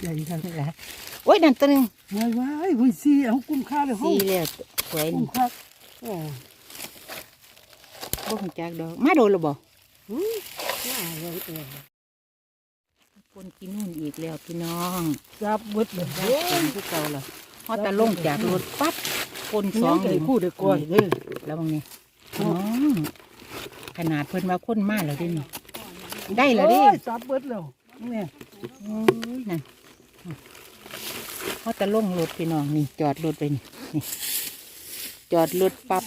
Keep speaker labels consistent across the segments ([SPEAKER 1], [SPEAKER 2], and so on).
[SPEAKER 1] ใหญ่ครับ
[SPEAKER 2] นี่แหละโอ้ยนั่นตัวหนึง
[SPEAKER 1] ไว้ไว้ไว้ซีเอากุ้มค่าเลยห้อ
[SPEAKER 2] สี
[SPEAKER 1] ง
[SPEAKER 2] แล้วสวย
[SPEAKER 1] กุ้
[SPEAKER 2] นี่
[SPEAKER 1] มค่าโอ้
[SPEAKER 2] บ่ฮู้จักดอกมาโดนแล้วบ่
[SPEAKER 1] หืมน่าเลยเออ
[SPEAKER 2] คนกินนู่นอีกแล้วพี่น้อง
[SPEAKER 1] จับเบิดเลย
[SPEAKER 2] ได้คนคือเก่าล่ะพอตะลงจากรถปั๊บคนส
[SPEAKER 1] ส
[SPEAKER 2] อ
[SPEAKER 1] อง
[SPEAKER 2] ง
[SPEAKER 1] เค
[SPEAKER 2] ห
[SPEAKER 1] ย
[SPEAKER 2] นึ่ง
[SPEAKER 1] พูดได้ก่อนเด้อ
[SPEAKER 2] แล้วบางนี้พี่น้องขนาดเพิ่นว่าคนมาแล้วเดินี่ได้แล้วเดิ
[SPEAKER 1] โอ้ยจับเบิดแล้วเนี่ย
[SPEAKER 2] โอ้ยนั่นพอตะลงรถพี่น้องนี่ จอดรถไปนี่นี่จอดรถปั๊บ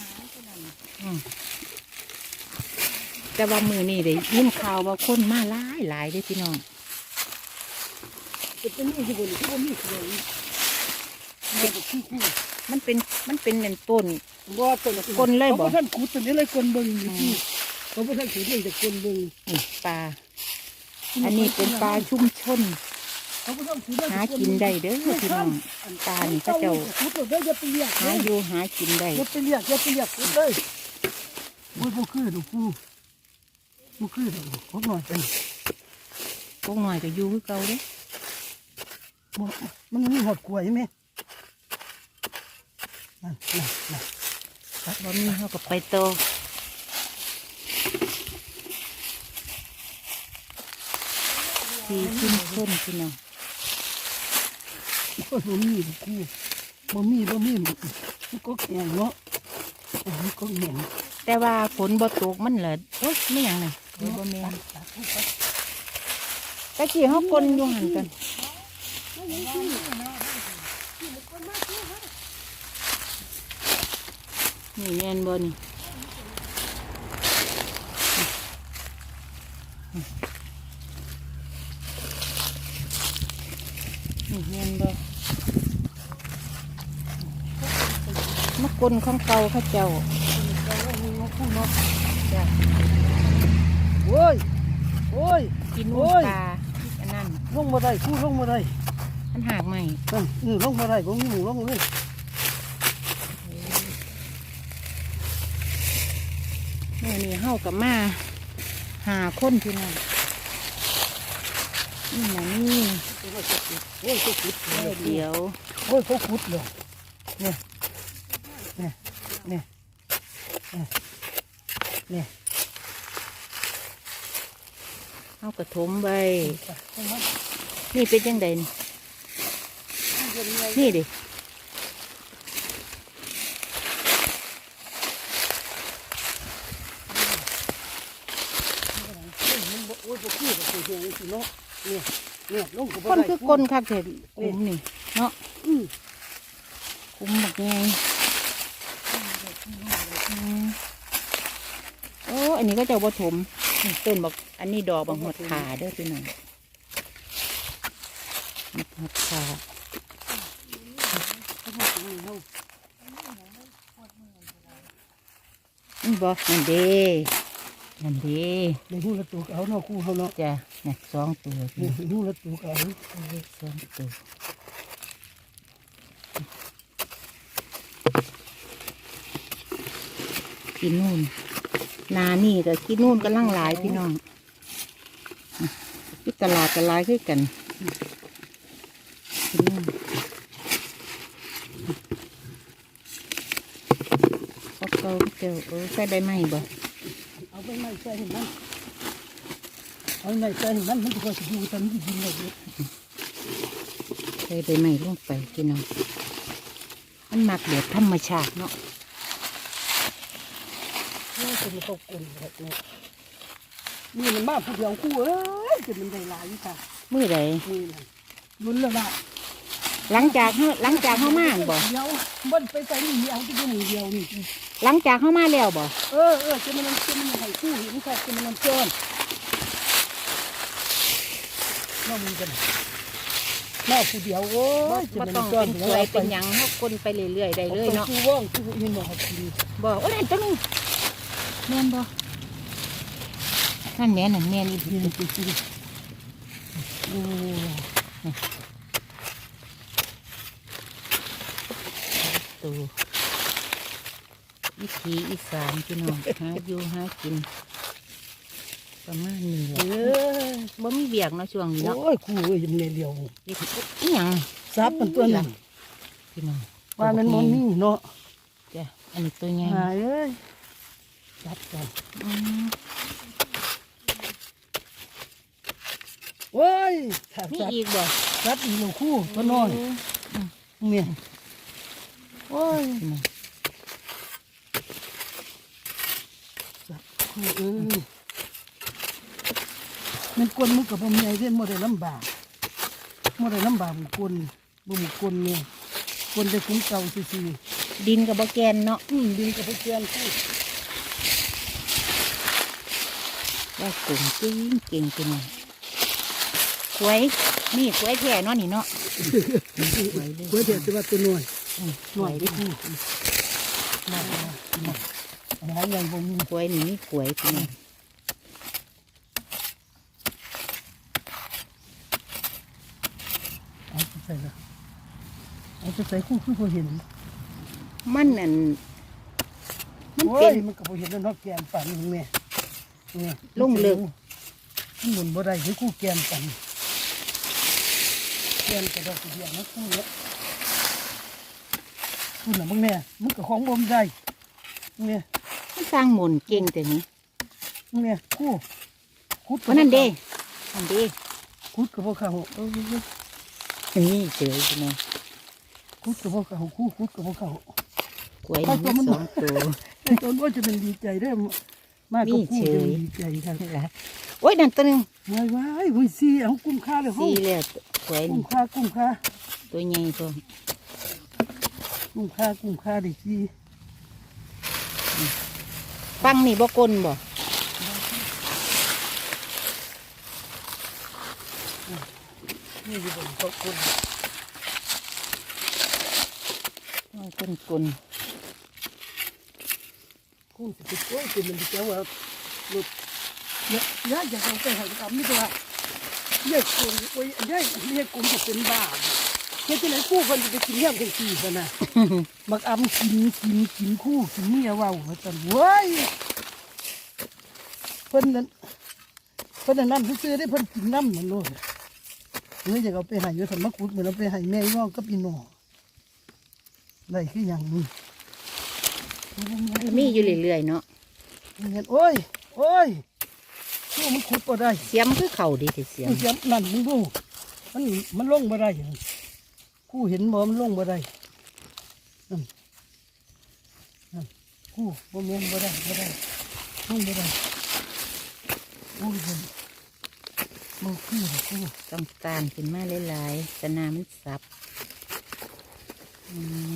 [SPEAKER 2] อืมแต่ว่ามือนี่ได้ยินข่าวว่าคนมาหลายหลายเด้อพี่น้อง
[SPEAKER 1] จะเป็นนี่ที่บนที่บนนี่คือเนี่ยที่คู่
[SPEAKER 2] มันเป็นมันเป็นเนนต้น
[SPEAKER 1] บ่ตัวละ
[SPEAKER 2] คนเลยบ่
[SPEAKER 1] ขาท่านขุดตัวนี้เลยคนเบิ่งอยู่ที่เขาบ่ท่านขุดเลยแต่คนเบิ่ง
[SPEAKER 2] นี่ปลา อันนี้เป็นปลาชุ่มชนหากินได้เด้อพี่น้องปลานี่เขาเจ้าหาอยู่หากินได้
[SPEAKER 1] อย่าไปเรียกอย่าไปเรียกขุดเลยโอ้ยบ่คือดอกกูบ่คือดอกผมหน่อยเป็น
[SPEAKER 2] พวกหน่อยก็อยู่คือเก่าเด้
[SPEAKER 1] บ่มันมีหอดกล้วยไหมนั่นนั่นนั่น
[SPEAKER 2] บ่มีเขาก็ไปโต อที่ชุมชนพี่น้อง
[SPEAKER 1] โอ้ยบ่มีดอกกูบ่มีบ่มีมันก็แข็งเนาะมันก็แข็ง
[SPEAKER 2] แต่ว่าฝนบ่ตกมันเหลอโอ๊ยไม่หยังน่ะเดี๋ยวบ่แม่นตะกี้เฮากลนอยู่หันกันนี่แม่นบ่นี่ นี่แม่นบ่มากลของเก่าเขาเจ้าจ้ะ
[SPEAKER 1] โอ้ย โอ้ย
[SPEAKER 2] กิน
[SPEAKER 1] โอ้
[SPEAKER 2] นุ่น
[SPEAKER 1] ย
[SPEAKER 2] ปลาอันนั้น
[SPEAKER 1] ลงมาได้กูลงมาได้
[SPEAKER 2] มันหากใหม่
[SPEAKER 1] เออเออลงมาได้ผมมีหมูลงเลย
[SPEAKER 2] เมื่อนี้เฮากับมาหาคนพี่น้องนี่นะนี่
[SPEAKER 1] โอ้ยเขาขุด
[SPEAKER 2] แม่เดียว
[SPEAKER 1] โอ้ยเขาขุดเลยเนี่ยเนี่ยเนี่ยเนี่ยเนี่ย
[SPEAKER 2] เฮากระถมใบนี่เป็นยังไงนี่ดิ
[SPEAKER 1] โอ้ยพวกขี้กับตัวเฮียสิเนาะเนี่ย เนี่ยลงกับ
[SPEAKER 2] คนคือกลนคักเถิดคุ้มนี่ เนาะ
[SPEAKER 1] อืม
[SPEAKER 2] คุ้มบักไงอืมโอ้อันนี้ก็จะเอาบ่ถมนี่ต้นบักอันนี้ดอกบักหดขาเด้อพี่น้องบักหดขาอืมบอนั่นเด้ นั่นเด้
[SPEAKER 1] ในหูละตัวเอาเนาะคู่เขาเนาะ
[SPEAKER 2] จ้ะนี่สองตัว
[SPEAKER 1] ใน
[SPEAKER 2] นี่
[SPEAKER 1] หูละตัวเอา
[SPEAKER 2] สองตัวกินนู่นนานี่กับกินนู่นกำลังหลายพี่น้องที่ตลาดก็หลายขึ้นกันกินนู่นเอาเกาเจ้าเออใส่ใบไม้บ่
[SPEAKER 1] เอาไปไม่ใส่ให้มันเอาไม่ใส่ให้มันมันจะคอยสิอยู่ตอนนี้กินเลย
[SPEAKER 2] ใส่ใบไม้ลงไปพี่น้องมันมักเดือดธรรมชาติเนาะ
[SPEAKER 1] นี่จะมันตกกลนแบบนี้นี่มันมาผู้เดียวคู่เอ้ยจะมันได้หลายค่ะ
[SPEAKER 2] มือใด
[SPEAKER 1] นี่นะลุ้นแล้วล่ะ
[SPEAKER 2] หลังจากเฮาหลังจากเฮามาบ่
[SPEAKER 1] เดียวมันไปใส่นี่เอาที่ดูมือเดียวนี่
[SPEAKER 2] หลังจากเฮามาแล้วบ่
[SPEAKER 1] เออเออจะมันจะมันให้คู่เห็นค่ะจะมันเกินน้องมีกันแม่ผู้เดียวโอ้ยจะ
[SPEAKER 2] บ่
[SPEAKER 1] มัน
[SPEAKER 2] ต้อง
[SPEAKER 1] เกิ
[SPEAKER 2] เป็นนสวยเป็นหยังเฮาคนไปเรื่อยๆได้เลยเนาะ
[SPEAKER 1] คู่ว่องคู่ยินหมอกิน
[SPEAKER 2] บ่โอ้นั่นตัวนึงแม่นบ่นั่นแม่นนั่นแม่นอีก
[SPEAKER 1] กินกินกินโอ้
[SPEAKER 2] ตัววิถีอีสานพี่น้องหาอยู่หากิน ประมาณนี้แห
[SPEAKER 1] เอ
[SPEAKER 2] ละ
[SPEAKER 1] อ
[SPEAKER 2] บ่มีเบียกเนาะช่วงนี้เนาะ
[SPEAKER 1] โอ้ยครูเอ้ยยังเลี้ยว
[SPEAKER 2] อีหยัง
[SPEAKER 1] ซับมันตัวนั้น
[SPEAKER 2] พี่น้อง
[SPEAKER 1] ว่ามันมันนี่เนาะ
[SPEAKER 2] จ้ะอันนี้ตัวใหญ่
[SPEAKER 1] หายเอ้ยซับกัน
[SPEAKER 2] อืม
[SPEAKER 1] โอ้ยถ้า
[SPEAKER 2] มี
[SPEAKER 1] ซับ
[SPEAKER 2] อีกบ่
[SPEAKER 1] ซับอีกแล้วครู่ตัวน้อยเนี่ย โอ้ย
[SPEAKER 2] พี่น้อง
[SPEAKER 1] ซับครู่เอ้ยมันกลนมันกับผมใหญ่เด่นโมได้ลำบากโมได้ลำบากมันกลนบ่มันกลนเนี่ยกลนจะคุ้มเก่าซื่อ
[SPEAKER 2] ดินกับบ่แกนเนาะ
[SPEAKER 1] ๆอืมดินกับพวกเกียนคู่
[SPEAKER 2] ได้กลุ่มจริงเก่งพี่น้องกล้วยนี่กล้วยแท้เนาะนี่เนาะนี่กล้วยเลย
[SPEAKER 1] เพื่อเดี๋ยวจะว่าตัวน้อย
[SPEAKER 2] อืม
[SPEAKER 1] หน่อยดินี่มามามาอันนั้นยังบ่มี
[SPEAKER 2] กล้วยนี่มีกล้วยพี่น้อง
[SPEAKER 1] เอาไปใส่ละเอาไปใส่คู่คือพอเห็น
[SPEAKER 2] มันนั่นมัน
[SPEAKER 1] โอ้
[SPEAKER 2] เป็
[SPEAKER 1] ย
[SPEAKER 2] น
[SPEAKER 1] มันก็พอเห็นแล้วเนาะแกนปั่นนี่แม่เนี่
[SPEAKER 2] ลงลึก
[SPEAKER 1] มันหมุนบ่ได้คือคู่แกนปั่นแกนกระดอกกระเดียนะคู่เนี้ย คู่น่ะมึงแม่มึงก็ของบ่มได้เนี่ย
[SPEAKER 2] มันสร้างหมุนเก่งแต่นี้
[SPEAKER 1] มึงเนี่ยคู่คุดก็
[SPEAKER 2] วันนั้นเด้
[SPEAKER 1] บ่
[SPEAKER 2] อันเด้
[SPEAKER 1] เข้าคุดก็บ่เข้า
[SPEAKER 2] โอ้ยนี่เจอพี่น้อง
[SPEAKER 1] คุดก็บ่เข้าคู่คุดก็บ่เข้า
[SPEAKER 2] กล้วยนี่มีสองตัว
[SPEAKER 1] ไอ้ตนว่าจะเป็นดีใจได้อมากกับ
[SPEAKER 2] นี่
[SPEAKER 1] คู่
[SPEAKER 2] เฉย
[SPEAKER 1] จะเป็นดีใจครับ
[SPEAKER 2] นี่ล่ะโอ้ยนั่นตัวหนึง
[SPEAKER 1] ว้ายว้ายวุ้ยซีเอากุ้มค่าเลยห้อ
[SPEAKER 2] สี่
[SPEAKER 1] ง
[SPEAKER 2] แล้วกล้วย
[SPEAKER 1] กุ้
[SPEAKER 2] นี่
[SPEAKER 1] มค่ากุ้มค่า
[SPEAKER 2] ตัวใหญ่ตัว
[SPEAKER 1] กุ้มค่ากุ้มค่าดิซี
[SPEAKER 2] ฟังนี่บ่กลนบ่
[SPEAKER 1] นี่อยู่บนโต๊ะกุ้ง
[SPEAKER 2] บ่กลนกลน
[SPEAKER 1] กุ้งสิบโอ้ยเป็นมันดีจังว่าหลุดเยอะยากอยากเอาไปให้กับนี่ตัวเยอะกุ้งโอ้ยเยอะเรียกกุ้งจะเป็นบ้า เฮ็ดที่ไหนกู้คนจะไปกินย่ำกันสี่กันนะบักอำกินกินกินคู่กินเมียเว่าว่าจันเว้ยเพิ่นนั้นเพิ่นนั้นน้ำซื้อๆได้เพิ่นกินน้ำนั่นโลดเฮ้ยอยากเอาไปให้อยู่สันมะกรูดเหมือนเอาไปให้แม่ย่องกับพี่น้องได้คืออย่างนี้
[SPEAKER 2] มีอยู่เรื่อยๆเนาะ
[SPEAKER 1] เห็นโอ้ยโอ้ยชูมันขุดบ่ได้
[SPEAKER 2] เสียมคือเข่าดีแต่เสียม
[SPEAKER 1] มันเสียมนั่นมึงดูมันมันลงบ่ได้ คู่เห็นบ่มันลงบ่ได้นั่นนั่นคู่บ่แม่นบ่ได้บ่ได้ลงบ่ได้โอ้ยเห็นมันคือบ่คู่
[SPEAKER 2] ต้องตานขึ้นมาหลายๆสนามันสับอืม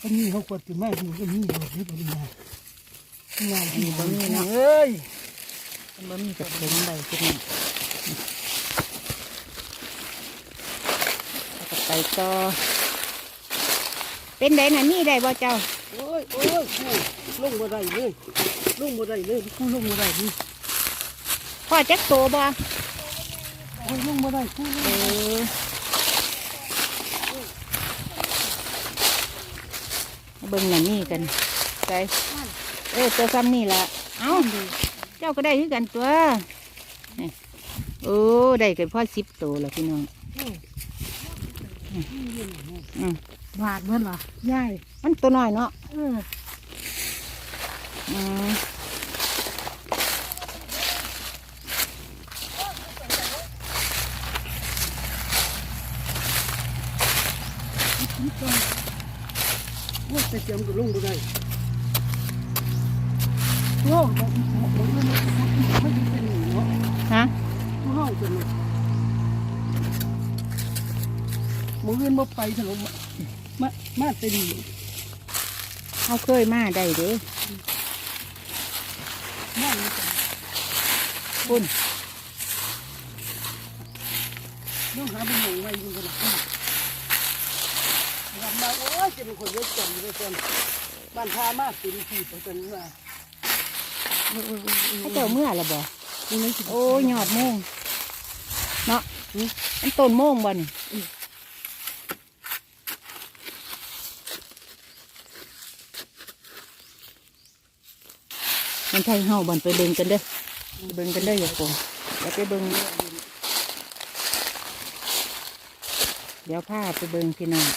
[SPEAKER 1] ก็มีเขากดติมาอยู่ก็มีบ่ได้บ่ได้งานงาน
[SPEAKER 2] มีบ่มีเนาะ
[SPEAKER 1] เอ้ย
[SPEAKER 2] มันบ่มีกระถงใบขึ้นมาแล้วก็ ไปต่อ เป็นไดน่ะนี่ได้บ่เจ้า
[SPEAKER 1] โอ้ยโอ้ยคู่ลงบ่ได้เลยลงบ่ได้เลยคู่ลงบ่ได้นี่
[SPEAKER 2] พ่อจักโตบ่
[SPEAKER 1] โอ้ยลงบ่ได้คู่ลง
[SPEAKER 2] เอ
[SPEAKER 1] บ่ได้
[SPEAKER 2] อเบิ่งน่ะนี่กันไปเออตัวซ้ำนี่ล่ะเอ้า เจ้าก็ได้คือกันตัวนี่โอ้ ได้กันพ่อสิบโตแล้วพี่น้อง อืม
[SPEAKER 1] บาดเหมือนว่ะยาย
[SPEAKER 2] มันตัวน้อยเนาะ
[SPEAKER 1] เออ
[SPEAKER 2] อืม
[SPEAKER 1] โอ้ยแต่เสียมก็ลงบ่ได้โอ้ยมันมันมันมันเป็นหนีเนาะ
[SPEAKER 2] ฮะ
[SPEAKER 1] ผู้เฮาจะเนาะมื้ออื่นบ่ไปถล่มมามาแต่นี่
[SPEAKER 2] เขาเคยมาได้เด้
[SPEAKER 1] นั่นนี่จ้ะ
[SPEAKER 2] คุณ
[SPEAKER 1] น้องหาเป็นหยังไว้อยู่กันนะลำมาโอ้ยจะเป็นคนเยอะจังเลยจังบ้านพามาเป็นที่ประจันว่า
[SPEAKER 2] เขาเจ้าเมื่อละบ่
[SPEAKER 1] นี่ไม่สิ
[SPEAKER 2] โอ้ยยอดโมงเนาะมันต้นโมงบ่นี่ มันใช่เฮาบันไปเดินกันเด้อเบิ่งกันเลยอย่าโกงเดี๋ยวไปเบิ่งเดี๋ยวพาไปเบิ่งพี่น้อง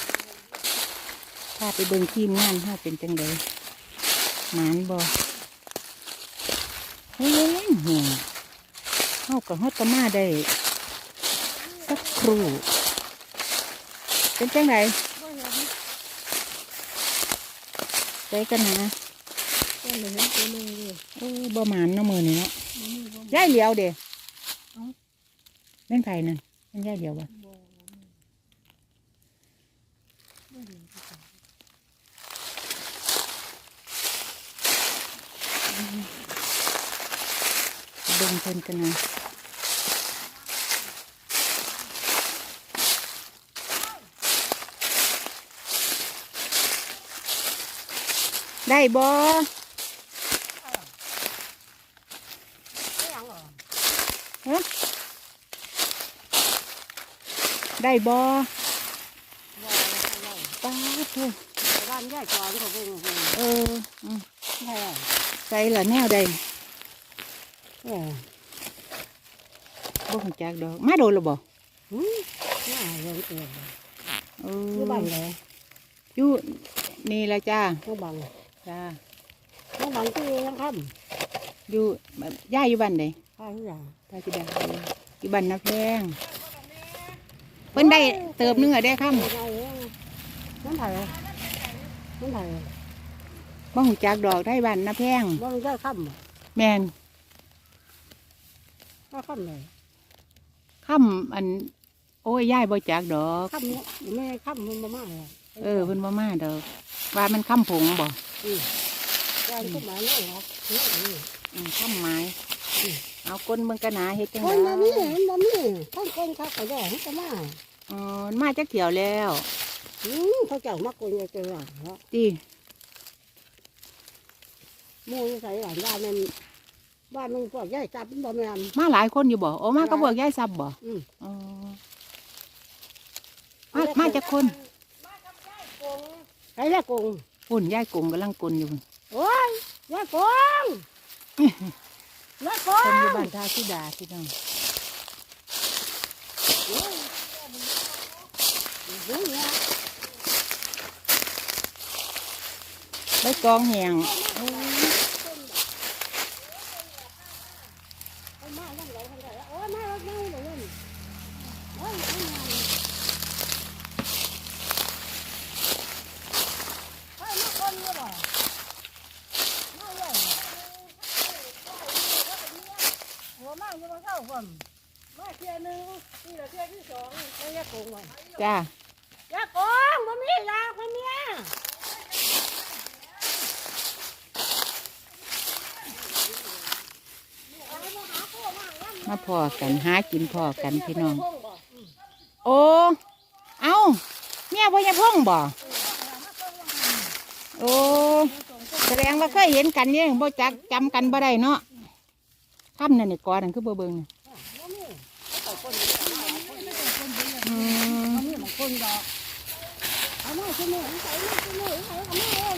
[SPEAKER 2] พาไปเบิ่งทีมงานเฮาเป็นจังไดหมานบ่เฮ้ยเหี่ยเฮากับเฮาก็มาได้สักครู่เป็นจังไดไปกันนะ
[SPEAKER 3] ก็เลยเห็นตัวนึงเลย
[SPEAKER 2] เอ้ยบ่หมานเนาะมือนี่เนาะย่ายเหลียวเด้แม่นไผ่นั่นแม่นย่ายเหลียวบ่เบิ่งเพิ่นกันนะได้บ่ฮะ ได้บ่ป้าดเถอะ
[SPEAKER 3] บ้านใหญ่กว่าที่เขาเป็น
[SPEAKER 2] เอออืม
[SPEAKER 3] ใช่
[SPEAKER 2] ใส่ละแนวใด
[SPEAKER 3] เออ
[SPEAKER 2] บ่ของจักดอกมาโดนหรือบ่
[SPEAKER 3] หืมน่าเรื่องเออ
[SPEAKER 2] เอ
[SPEAKER 3] ที่บ้านเลย
[SPEAKER 2] อยู่นี่ละจ้า
[SPEAKER 3] เขาบัง
[SPEAKER 2] จ้า
[SPEAKER 3] เขาบังที่ยังค่
[SPEAKER 2] อยู่แบบย่าอยู่บ้านใดำ
[SPEAKER 3] ข้าวทุกอย่าง
[SPEAKER 2] ตาจิดาอยู่บ้านนาแพง เพิ่นได้เติบหนึงอะได้ค่
[SPEAKER 3] ไม่ได้เลยน้ำไผ่น้ำไผ่ำ
[SPEAKER 2] บ่ของจักดอกได้บ้านนาแพง
[SPEAKER 3] บ้านได้ค่
[SPEAKER 2] แม่นำ
[SPEAKER 3] ก็ค่ำเลย
[SPEAKER 2] ค่ำอัน โอ้ยย่ายบ่จักดอก
[SPEAKER 3] ค่ำเนี่ยไม่ค่ำมันมามากเลย
[SPEAKER 2] เออเพิ่นบ่มาดอกว่ามันค่ำผงบ่
[SPEAKER 3] การก็หมายเลยครับเนี่ย
[SPEAKER 2] อืมค่ำไม้ เอาก้นเบิ่งกันหนาเฮ็ดจัง
[SPEAKER 3] ค
[SPEAKER 2] ได
[SPEAKER 3] นแบบนี้เห็นแบบนี้ท่านคนเขาก็ได้ให้ก็มา
[SPEAKER 2] อ๋อมาจักเที่ยวแล้ว
[SPEAKER 3] อืมเขาเจ้ามาคนจะเจอหลังเนาะ
[SPEAKER 2] ติ
[SPEAKER 3] มูยใส่หลังบ้านมันบ้านมึงพวกใหญ่จับบ่แม่น
[SPEAKER 2] มาหลายคนอยู่บ่โอ้มาก็บอกยายซับบ่
[SPEAKER 3] อืม
[SPEAKER 2] อ๋อมามาจากคน
[SPEAKER 3] ไอ้ละกง
[SPEAKER 2] ปุ่นยายกงกำลังกลนอยู่พุ่น
[SPEAKER 3] โอ้ยละกง ละก
[SPEAKER 2] คนอยู่
[SPEAKER 3] ง
[SPEAKER 2] บ้านท่าสุดาพี่น้อง
[SPEAKER 3] เนี่ย
[SPEAKER 2] ใบกองแหง
[SPEAKER 3] เอามาแล้วไหลทางไหนโอ้ยมาแล้วมาแล้วเลยโอ้ยเอามาเฮ้ยมาคนเนี่ยบ่มาเลยหัวมา อยู่มาเข้าก่อนมาเที่ยหนึงนี่แหละเที่ยที่สองไอ้ยะกงว่ะ
[SPEAKER 2] จ้ายะ
[SPEAKER 3] กงบ่มียาคนเนี้ย
[SPEAKER 2] มาพอกันหากินพอกันพี่น้อง โอ้เอาเมียพ่อยังพ่องบ่โอ้แสดงว่าเคยเห็นกันเนี่ยบ่จักจำกันบ่ได้เนาะค่ำนั่นนี่ก่อนนั่นคือบ่เบิ่งน่ะอืม
[SPEAKER 3] อันนี้มัน คนดอกเอามาคนนี้ใส่มาคนนี้ใส่เอามาเอง